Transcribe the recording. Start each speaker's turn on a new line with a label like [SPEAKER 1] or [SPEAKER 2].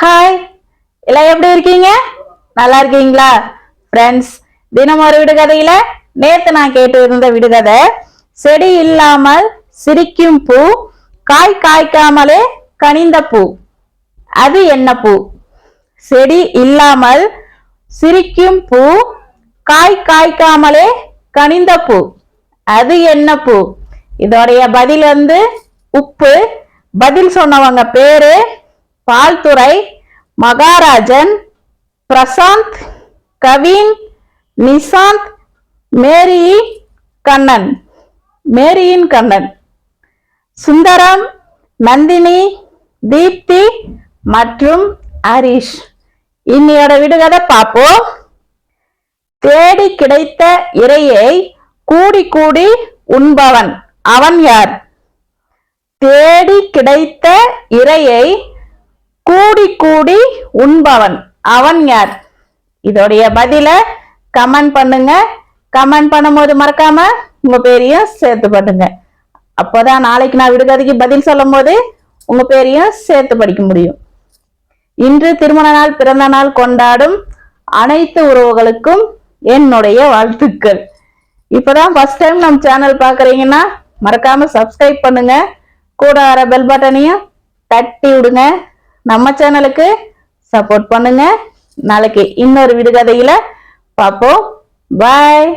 [SPEAKER 1] hi எல்லாம் எப்படி இருக்கீங்க நல்லா இருக்கீங்களா ஃப்ரெண்ட்ஸ் தினம் ஒரு விடுகதையில நேத்து நான் கேட்டு இருந்த விடுகதை செடி இல்லாமல் சிரிக்கும் பூ காய் காய்க்காமலே கனிந்த பூ அது என்ன பூ செடி இல்லாமல் சிரிக்கும் பூ காய் காய்க்காமலே கனிந்த பூ அது என்ன பூ இதோடைய பதில் வந்து உப்பு பதில் சொன்னவங்க பேரு பால்துறை மகாராஜன் பிரசாந்த் கவின் நிசாந்த் மேரி கண்ணன் மேரியின் கண்ணன் சுந்தரம் நந்தினி தீப்தி மற்றும் ஹரீஷ் இன்னையோட விடுகதை பார்ப்போம் தேடி கிடைத்த இரையை கூடி கூடி உண்பவன் அவன் யார் தேடி கிடைத்த இரையை கூடி கூடி உண்பவன் அவன் யார் இதோடைய பதில கமெண்ட் பண்ணுங்க கமெண்ட் பண்ணும்போது மறக்காம உங்க பேரையும் சேர்த்து பண்ணுங்க அப்போதான் நாளைக்கு நான் விடுகதைக்கு பதில் சொல்லும் போது உங்க பேரையும் சேர்த்து படிக்க முடியும் இன்று திருமண நாள் பிறந்த நாள் கொண்டாடும் அனைத்து உறவுகளுக்கும் என்னுடைய வாழ்த்துக்கள் இப்போதான் ஃபர்ஸ்ட் டைம் நம்ம சேனல் பார்க்குறீங்கன்னா மறக்காம சப்ஸ்கிரைப் பண்ணுங்க கூட வர பெல் பட்டனையும் தட்டி விடுங்க நம்ம சேனலுக்கு சப்போர்ட் பண்ணுங்க நாளைக்கு இன்னொரு விடுகதையில பார்ப்போம் பாய்